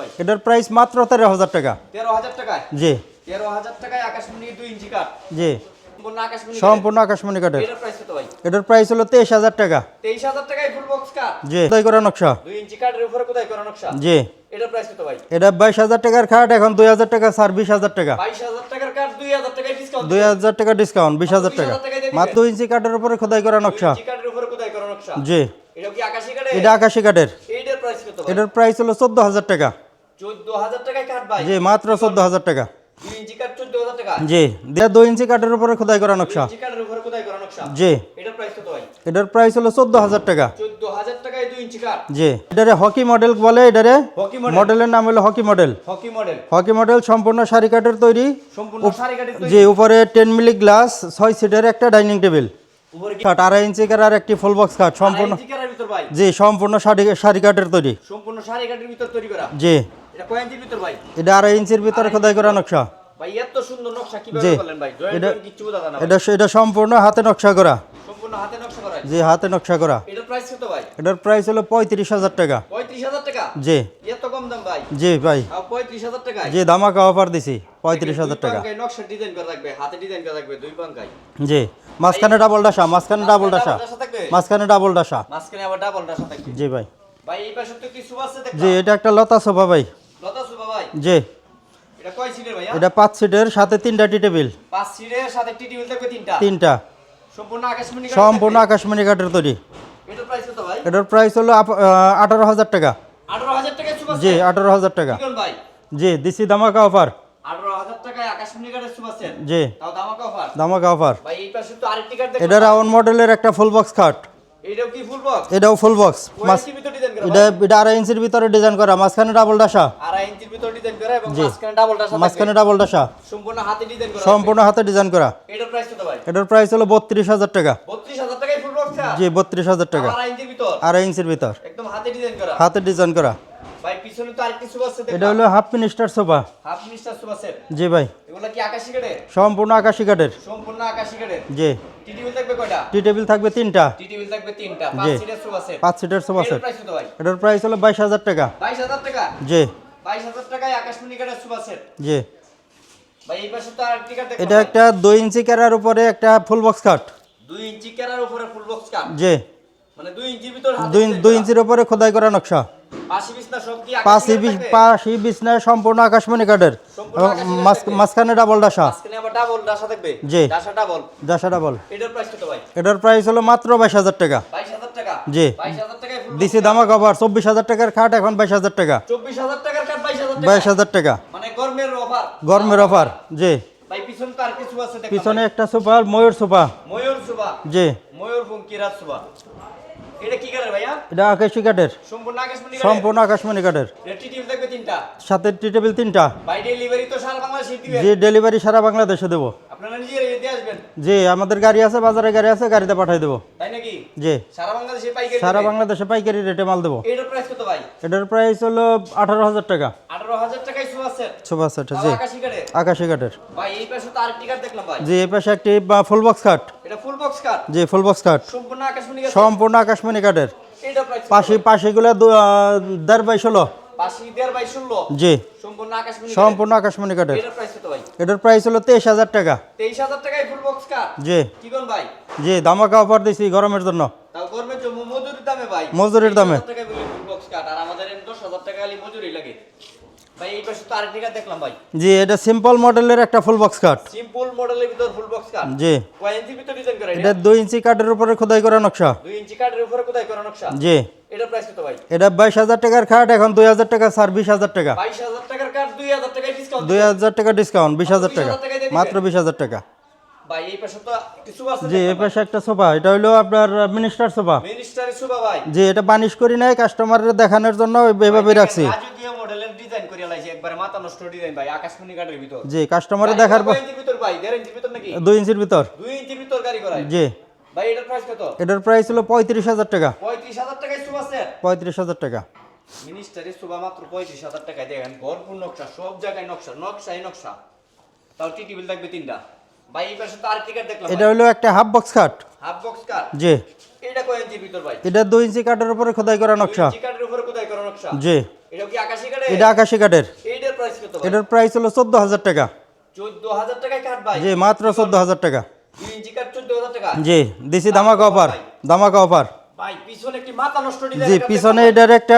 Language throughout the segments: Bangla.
ভাই। এটার প্রাইস মাত্র তেরো হাজার টাকা। তেরো হাজার টাকায়? জি। তেরো হাজার টাকায় আকাশমণি দুই ইঞ্চি কাঠ। জি। সম্পূর্ণ আকাশমণি কাঠের। এটার প্রাইস কত ভাই? এটার প্রাইস হলো তেইশ হাজার টাকা। তেইশ হাজার টাকায় ফুল বক্স কাঠ। জি। খোদাই করা নকশা? দুই ইঞ্চি কাঠের উপরে কোথায় করা নকশা? জি। এটার প্রাইস কত ভাই? এটা বাইশ হাজার টাকার খাট এখন দুই হাজার টাকা বিশ হাজার টাকা। বাইশ হাজার টাকার কাঠ দুই হাজার টাকায় ডিসকাউন্ট দুই হাজার টাকা ডিসকাউন্ট বিশ হাজার টাকা। 20,000 টাকায় দিয়ে দিবে। মাত্র দুই ইঞ্চি কাঠের উপরে খোদাই করা নকশা? কাঠের উপরে করা নকশা? জি। এটা কি আকাশি কাঠের? এটা আকাশি কাঠের। এইটার প্রাইস কত ভাই? এটার প্রাইস হলো চোদ্দ হাজার টাকা। টাকায় ভাই জি মাত্র চোদ্দ হাজার টাকা। ইঞ্চি টাকা। জি এটা দুই ইঞ্চি কাঠের উপরে খোদাই করা নকশা। ইঞ্চি কাঠের উপরে কোথায় করা নকশা। জি। এটার প্রাইস কত ভাই? এটার প্রাইস হলো টাকা। চোদ্দ হাজার টাকায় দুই ইঞ্চি কাঠ জি এটারে হকি মডেল বলে এটারে হকি মডেল মডেলের নাম হলো hockey model hockey model hockey model সম্পূর্ণ সারি কাঠের তৈরি। সম্পূর্ণ সারি তৈরি জি উপরে টেন মিলি গ্লাস ছয় সিটের একটা ডাইনিং টেবিল উপরে আড়াই ইঞ্চি কার একটি ফুল বক্স খাট। সম্পূর্ণ ইঞ্চি জি সম্পূর্ণ সারি সারি কাঠের তৈরি। সম্পূর্ণ সারি কাঠের ভিতর তৈরি করা। জি। এটা কয় ইঞ্চির ভিতর ভাই? এটা আড়াই ইঞ্চির ভিতরে খোদাই করা নকশা। ভাই এত সুন্দর নকশা কীভাবে করলেন ভাই? এটা- কিচ্ছু বোঝা না এটা এটা সম্পূর্ণ হাতে নকশা করা। সম্পূর্ণ হাতে নকশা করা জি হাতে নকশা করা। এটার প্রাইস কত ভাই? এটার প্রাইস হলো পঁয়ত্রিশ হাজার টাকা। পঁয়ত্রিশ হাজার টাকা? জি। এত কম দাম ভাই? জি ভাই। আর পঁয়ত্রিশ হাজার টাকা জি ধামাকা অফার দিছি পঁয়ত্রিশ হাজার টাকা। নকশা ডিজাইন করা থাকবে হাতে ডিজাইন করা থাকবে দুই পাঙ্কাই জি। মাঝখানে ডাবল ডাসা মাঝখানে ডাবল ডাসা মাঝখানে ডাবল ডাসা মাঝখানে আবার ডাবল ডাসা থাকবে। জি ভাই। ভাই এই পাশে তো কিছু আছে দেখো জি এটা একটা লতা সোফা ভাই। জি। এটা কয় সিটের ভাইয়া? এটা পাঁচ সিটের সাথে তিনটা টি টেবিল। পাঁচ সিটের সাথে টি টেবিল থাকবে তিনটা? তিনটা। সম্পূর্ণ আকাশমণি কাঠের সম্পূর্ণ আকাশমণি কাঠের তৈরি। এটার প্রাইস কত ভাই? এটার প্রাইস হলো আঠারো হাজার টাকা। আঠারো হাজার টাকায় সুপার জি আঠারো হাজার টাকা। কি ভাই? জি দিছি ধামাকা অফার আঠারো হাজার টাকায় আকাশমণি কাঠের সুপার সেট? জি। তাও দামাকা অফার ধামাকা অফার ভাই এই পাশে তো আরেকটি কাঠ দেখো এটা রাউন্ড মডেলের একটা ফুল বক্স খাট এইটাও কি ফুল বক্স এটাও ফুল বক্স এটা এটা আড়াই ইঞ্চির ভিতরে ডিজাইন করা। মাঝখানে ডাবল ডাসা আড়াই ভিতর ডিজাইন করা এবং জি। মাঝখানে ডাবল ডাসা মাঝখানে ডাবল ডাসা সম্পূর্ণ হাতে ডিজাইন করা সম্পূর্ণ হাতে ডিজাইন করা। এটার প্রাইস কত ভাই? এটার প্রাইস হলো টাকা। বত্রিশ হাজার টাকায় ফুল বক্স জি টাকা। আড়াই ইঞ্চির ভিতর? আড়াই ইঞ্চির ভিতর। একদম হাতে ডিজাইন করা। হাতে ডিজাইন করা। ভাই পিছনে তো আরেকটি সুপার সেট এটা হলো half minister sofa half set জি ভাই। এগুলো কি আকাশি কাঠের? সম্পূর্ণ আকাশি কাঠের। সম্পূর্ণ আকাশি কাঠের। জি। টি টেবিল থাকবে কয়টা? টি টেবিল থাকবে তিনটা। টি টেবিল থাকবে তিনটা। পাঁচ। সিটের সুপার সেট পাঁচ সিটের সোফা এটার প্রাইস কত ভাই? এটার প্রাইস হলো টাকা? জি। টাকায় আকাশমণি সেট। জি। ভাই এই পাশে তো আরেকটি কাঠ এটা একটা দুই ইঞ্চি ক্যারার উপরে একটা ফুল বক্স খাট দুই ইঞ্চি কেরার উপরে ফুল বক্স কাঠ জি। মানে দুই ইঞ্চির ভিতর হাতে দুই দুই ইঞ্চির উপরে খোদাই করা নকশা। পাশি বিছনা সম্পূর্ণ আকাশমণি কাঠের। মাঝখানে ডাবল ডাসা। জি। ডাসা ডাবল এটার প্রাইস হলো মাত্র বাইশ হাজার টাকা। টাকা। জি। দিছি দামা কভার চব্বিশ হাজার টাকার খাট এখন বাইশ হাজার টাকা। চব্বিশ হাজার টাকার কাঠ বাইশ হাজার টাকা। মানে গরমের অফার গরমের অফার জি। পিছনে একটা সোফা ময়ূর সোফা। ময়ূর সুবা জি। ময়ূর এটা কি কাঠের ভাইয়া? এটা আকাশি কাঠের। সম্পূর্ণ আকাশমণি সম্পূর্ণ আকাশমণি কাঠের। রেটি টিম থাকবে তিনটা। সাথে টি টেবিল তিনটা। বাই ডেলিভারি তো সারা বাংলাদেশে দিবে। জি ডেলিভারি সারা বাংলাদেশে দেবো। আপনারা নিজেরা এতে আসবেন। জি আমাদের গাড়ি আছে বাজারে গাড়ি আছে গাড়িতে পাঠিয়ে দেবো। তাই নাকি? জি। সারা বাংলাদেশে পাইকারি সারা বাংলাদেশে পাইকারি রেটে মাল দেবো। এটার প্রাইস কত ভাই? এটার প্রাইস হলো আঠারো হাজার টাকা। আঠারো হাজার টাকায় শু আছে। সোফা সেট জি। আকাশি কাঠে আকাশি কাঠের। ভাই এই পাশে তো আরেকটি কাঠ দেখলাম ভাই। জি এই পাশে একটি ফুল বক্স খাট এটা ফুল বক্স কাঠ জি ফুল বক্স খাট সম্পূর্ণ আকাশমণি কাঠ সম্পূর্ণ আকাশমণি কাঠের। এটা প্রাইস পাশি পাশিগুলো দেড় বাই ষোলো। পাশি দেড় বাই ষোলো? জি। সম্পূর্ণ আকাশমণি কাঠের? এটার প্রাইস এটার হলো তেইশ হাজার টাকা। তেইশ হাজার টাকায় ফুল বক্স কাঠ জি। কি ভাই? জি ধামাকা অফার দিছি গরমের জন্য। তাও গরমের জন্য মজুরির দামে ভাই। মজুরির দামে। 23,000 টাকায় বলে বক্স কাঠ আর আমাদের এখানে দশ হাজার টাকা খালি মজুরি লাগে। ভাই এই পাশে তো আরেকটি দেখলাম ভাই। জি এটা সিম্পল মডেলের একটা ফুল বক্স কাঠ সিম্পল মডেলের ভিতর ফুল বক্স কাঠ জি। কয় ইঞ্চির ভিতর ডিজাইন করা এটা এটা? দুই ইঞ্চি কাঠের উপরে খোদাই করা নকশা। দুই ইঞ্চি কাঠের উপরে কোথায় করা নকশা? জি। এটার প্রাইস কত ভাই? এটা বাইশ হাজার টাকার খাট এখন দুই হাজার টাকা ছাড় বিশ হাজার টাকা। বাইশ হাজার টাকার কাঠ দুই হাজার ডিসকাউন্ট দুই হাজার টাকা ডিসকাউন্ট বিশ হাজার টাকা। 20,000 টাকায় দিয়ে মাত্র দিবেন। বিশ হাজার টাকা। ভাই এই পাশে তো কিছু আছে জি এই পাশে একটা সোফা এটা হলো আপনার মিনিস্টার সোফা। মিনিস্টারি সুবা ভাই। জি এটা বানিশ করি নাই কাস্টমারের দেখানোর জন্য এইভাবে রাখছি। রাজকীয় মডেলের ডিজাইন করে লাইছি একবারে মাথা নষ্ট ডিজাইন ভাই আকাশমণি কাঠের ভিতর। জি কাস্টমারে দেখার পর ইঞ্চির ভিতর ভাই? দেড় ইঞ্চির ভিতর নাকি? দুই ইঞ্চির ভিতর। দুই ইঞ্চির ভিতর গাড়ি করায়। জি। ভাই এটার প্রাইস কত? এটার প্রাইস হলো পঁয়ত্রিশ হাজার টাকা। পঁয়ত্রিশ হাজার টাকায় সুবা সেট পঁয়ত্রিশ হাজার টাকা। মিনিস্টারি সুবা মাত্র পঁয়ত্রিশ হাজার টাকায় দেখেন ভরপুর নকশা সব জায়গায় নকশা নকশাই নকশা। তাও টি টিবিল থাকবে তিনটা। ভাই এই পাশে তো আর টিকার দেখলাম এটা হলো একটা হাফ বক্স খাট হাফ বক্স কার জি। এটা কয় ইঞ্চির ভিতর ভাই? এটা দুই ইঞ্চি কাঠের উপরে খোদাই করা নকশা। ইঞ্চি কাঠের উপরে কোথায় করা নকশা? জি। এটা কি আকাশি কাঠে এটা আকাশি কাঠের এইটার প্রাইস কত ভাই? এটার প্রাইস হলো চোদ্দ হাজার টাকা। চোদ্দ হাজার টাকায় কাঠ ভাই? জি মাত্র চোদ্দ হাজার টাকা। দুই ইঞ্চি কাঠ চোদ্দ হাজার টাকা? জি দিছি ধামাকা অফার ধামাকা অফার ভাই পিছনে একটি মাথা নষ্ট ডিজাইন জি পিছনে এটার একটা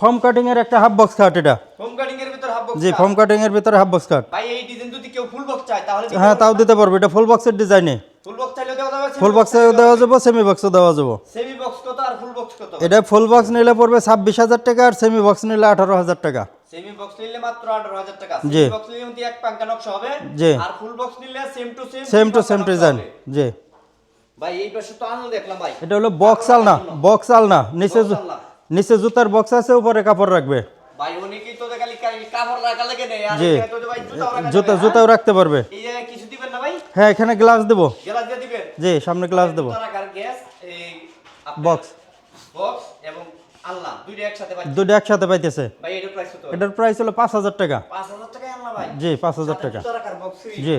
ফর্ম কাটিং এর একটা হাফ বক্স কাট এটা। হোম কাটিং এর ভিতর হাফ বক্স জি ফর্ম কাটিং এর ভিতরে হাফ বক্স কাট ভাই এই ডিজাইন কেউ ফুল বক্স চায় তাহলে হ্যাঁ তাও দিতে পারব। এটা ফুল বক্সের ডিজাইনে ফুল বক্স চাইলে দেওয়া যাবে ফুল বক্সে দেওয়া যাব সেমি বক্সে দেওয়া যাব। সেমি বক্স কত আর ফুল বক্স কত? এটা ফুল বক্স নিলে পড়বে ছাব্বিশ হাজার টাকা আর সেমি বক্স নিলে আঠারো হাজার টাকা। সেমি বক্স নিলে মাত্র 18000 টাকা। সেমি বক্স নিলে এক পাঙ্কা নকশা হবে। জি। আর ফুল বক্স নিলে same to same same to same design জি। ভাই এই পাশে তো আনন্দ দেখলাম ভাই। এটা হলো বক্স আলনা। বক্স আলনা। নিচে আলনা। নিচে জুতার বক্স আছে উপরে কাপড় রাখবে। ভাই খালি কাপড় রাখা লাগে নেই আর। তো ভাই জুতা জুতাও রাখতে পারবে? এই জায়গায় কিছু দিবেন না ভাই? হ্যাঁ এখানে গ্লাস দেবো। গেলাস দিয়ে দিবেন? জি সামনে গ্লাস দেবো। রাখার গ্যাস এই বক্স বক্স এবং আল্লাহ দুইটা একসাথে ভাই দুটো একসাথে পাইতেছে। ভাই এটার প্রাইস কত? এটার প্রাইস হলো পাঁচ হাজার টাকা। 5000 টাকায় আনলা ভাই? জি পাঁচ হাজার টাকা। জুতা রাখার বক্স জি।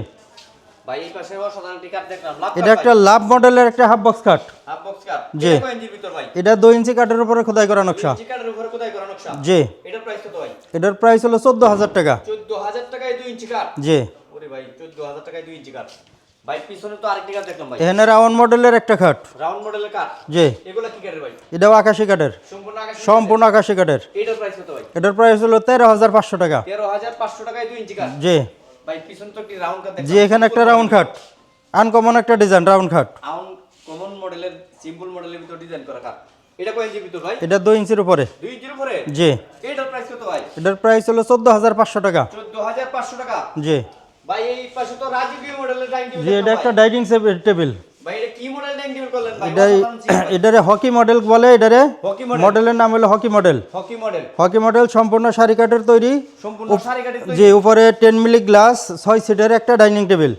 ভাই এই পাশে অসাধারণ টিকার দেখলাম। লাভ এটা একটা লাভ মডেলের একটা half box cut half box cut জি। এটা কয় ইঞ্চির ভিতর ভাই? এটা দুই ইঞ্চি কাঠের উপরে খোদাই করা নকশা। চিকারের উপরে কোথায় করা নকশা? জি। এটার প্রাইস কত ভাই? এটার প্রাইস হলো চোদ্দ হাজার টাকা। চোদ্দ হাজার টাকায় দুই ইঞ্চি কাঠ জি। ওরে ভাই চোদ্দ হাজার টাকায় দুই ইঞ্চি কাঠ ভাই পিছনে তো আরেকটি কাঠ দেখলাম ভাই। এখানে রাউন্ড মডেলের একটা খাট। রাউন্ড মডেলের কাঠ জি। এগুলা কি কাঠের ভাই? এটাও আকাশি কাঠের। সম্পূর্ণ আকাশ সম্পূর্ণ আকাশি কাঠের। এটার প্রাইস কত ভাই? এটার প্রাইস হলো তেরো হাজার পাঁচশো টাকা। তেরো হাজার পাঁচশো টাকায় দুই ইঞ্চি কাঠ জি। ভাই পিছনে তো একটি রাউন্ড কাঠ জি এখানে একটা রাউন্ড খাট। আনকমন একটা ডিজাইন রাউন্ড খাট। আউন কমন মডেলের সিম্পল মডেলের ভিতর ডিজাইন করা কাঠ এটা কয় ইঞ্চির ভিতর ভাই? এটা দুই ইঞ্চির উপরে। দুই ইঞ্চির উপরে? জি। এটার প্রাইস কত ভাই? এটার প্রাইস হলো চোদ্দ হাজার পাঁচশো টাকা। চোদ্দ হাজার পাঁচশো টাকা? জি। ভাই এই পাশে তো রাজকীয় মডেলের ডাইনিং টেবিল জি এটা একটা ডাইনিং টেবিল ভাই এটা কি মডেল ডাইনিং টেবিল করলেন ভাই? ছিল এটারে হকি মডেল বলে এটারে হকি মডেল মডেলের নাম হলো hockey model hockey model hockey model সম্পূর্ণ সারি কাঠের তৈরি। সম্পূর্ণ সারি কাঠের তৈরি। যে উপরে টেন মিলি গ্লাস ছয় সিটের একটা ডাইনিং টেবিল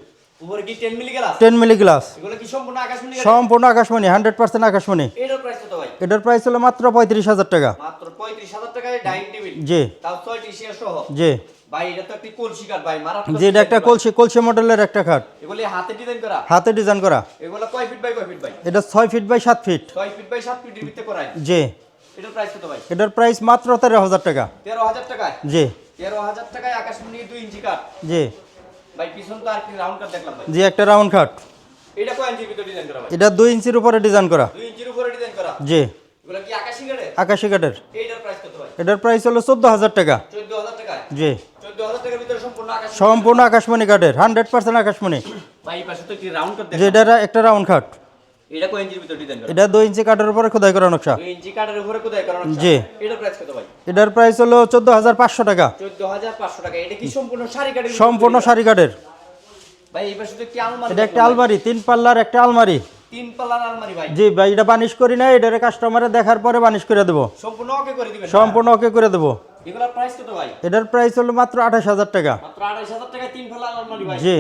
উপরে কি 10 milli glass ten milli glass এগুলো কি সম্পূর্ণ আকাশমণি সম্পূর্ণ আকাশমণি হান্ড্রেড পার্সেন্ট আকাশমণি। এটার প্রাইস কত ভাই? এটার প্রাইস হলো মাত্র পঁয়ত্রিশ হাজার টাকা। মাত্র 35000 টাকায় ডাইনিং টেবিল জি। তাও 6টি শেয়ার সহ। জি। ভাই এটা তো একটি কলসি কাঠ ভাই মারাত্মক যে এটা একটা কলসি কলসি মডেলের একটা খাট। এগুলি হাতে ডিজাইন করা? হাতে ডিজাইন করা। এগুলো কয় ফিট বাই কয় ফিট ভাই? এটা ছয় ফিট বাই সাত ফিট 6 ফিট বাই 7 ফিটের ভিতরে করায় জি। এটার প্রাইস কত ভাই? এটার প্রাইস মাত্র তেরো হাজার টাকা। 13000 টাকায়? জি। 13000 টাকায় আকাশমণি 2 ইঞ্চি কাঠ জি। ভাই পিছন তো আরেকটি রাউন্ড কাট দেখলাম ভাই। জি একটা রাউন্ড খাট এটা কয় ইঞ্চির ভিতরে ডিজাইন করা ভাই? এটা দুই ইঞ্চির উপরে ডিজাইন করা। 2 ইঞ্চির উপরে ডিজাইন করা? জি। এগুলো কি আকাশি কাঠের? আকাশী কাটের এটার প্রাইস কত ভাই? এটার প্রাইস হলো চোদ্দ হাজার টাকা। 14000 টাকা জি। 14000 টাকার ভিতরে সম্পূর্ণ আকাশ সম্পূর্ণ আকাশমণি কাটের হান্ড্রেড পার্সেন্ট আকাশমণি। ভাই পাশে তো কি রাউন্ড কাট যে দেখলাম। এটা একটা রাউন্ড খাট এটা কয় ইঞ্চির ভিতরে ডিজাইন করা? এটা দুই ইঞ্চি কাঠের উপরে খোদাই করা নকশা। ইঞ্চি উপরে করা জি। এটার প্রাইস কত ভাই? এটার প্রাইস হলো চোদ্দ হাজার পাঁচশো টাকা। 14500 টাকা। এটা কি সম্পূর্ণ শাড়ি সম্পূর্ণ ভাই এই পাশে তো আলমারি এটা একটা আলমারি তিন পাল্লার একটা আলমারি। তিন পাল্লার আলমারি ভাই। জি ভাই এটা বানিশ করি না এটারে কাস্টমারে দেখার পরে বানিশ করে দেবো। সম্পূর্ণ ওকে করে দিবেন। সম্পূর্ণ ওকে করে দেবো। এগুলোর প্রাইস কত ভাই? এটার প্রাইস হলো মাত্র টাকা। মাত্র 28000 টাকা তিন পাল্লার আলমারি ভাই। জি।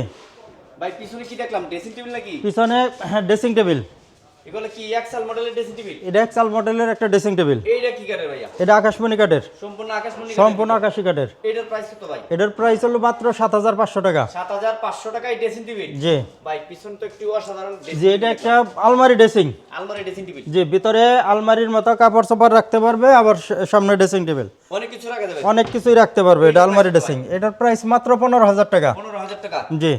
ভাই পিছনে কি দেখলাম? ড্রেসিং টেবিল নাকি? পিছনে হ্যাঁ ড্রেসিং টেবিল এগুলো কি এক্সেল মডেলের ড্রেসিং টেবিল এটা মডেলের একটা ড্রেসিং টেবিল এইটা কি কাঠের ভাইয়া? এটা আকাশমণি কাঠের। সম্পূর্ণ আকাশমণি সম্পূর্ণ আকাশি কাঠের। এটার প্রাইস কত ভাই? এটার প্রাইস হলো মাত্র সাত হাজার পাঁচশো টাকা। 7500 টাকায় ড্রেসিং টেবিল জি। ভাই পিছন তো একটি অসাধারণ যে এটা একটা আলমারি ড্রেসিং আলমারি ড্রেসিং টেবিল যে ভিতরে আলমারির মতো কাপড় চাপড় রাখতে পারবে আবার সামনে ড্রেসিং টেবিল অনেক কিছু রাখা যাবে। অনেক কিছুই রাখতে পারবে এটা আলমারি ড্রেসিং এটার প্রাইস মাত্র পনেরো হাজার টাকা। জি।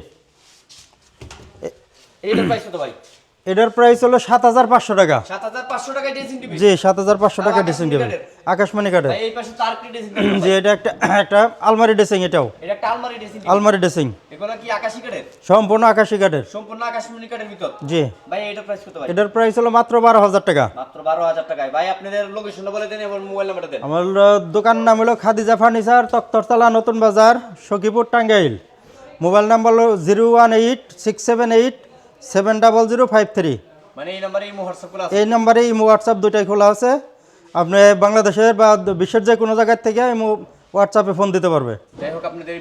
এইটার প্রাইস কত ভাই? এটার প্রাইস হলো সাত হাজার পাঁচশো টাকা। জি সাত হাজার পাঁচশো টাকা ড্রেসিং টেবিল? আকাশমণি কাঠের। যে এটা একটা একটা আলমারি ড্রেসিং এটাও। আলমারি ড্রেসিং টেবিল আলমারি ড্রেসিং এগুলো কি আকাশি কাঠের? সম্পূর্ণ আকাশি কাঠের। সম্পূর্ণ আকাশমণি কাঠের ভিতর। জি। ভাই এটার প্রাইস কত ভাই? এটার প্রাইস হলো মাত্র বারো হাজার টাকা। মাত্র বারো হাজার টাকায়। ভাই আপনাদের লোকেশনটা বলে দেন এবং মোবাইল নাম্বারটা দেন। আমার দোকান নাম হলো Khadija furniture Taktartala Notun Bazar Sakhipur Tangail. Mobile number হলো zero one eight six seven eight seven double zero five three মানে এই নাম্বারে এই হোয়াটসঅ্যাপ খোলা আছে? এই নাম্বারে ইমো হোয়াটসঅ্যাপ দুইটাই খোলা আছে। আপনি বাংলাদেশের বা বিশ্বের যে কোনো জায়গার থেকে ইমো হোয়াটসঅ্যাপে ফোন দিতে পারবে। যাই হোক আপনাদের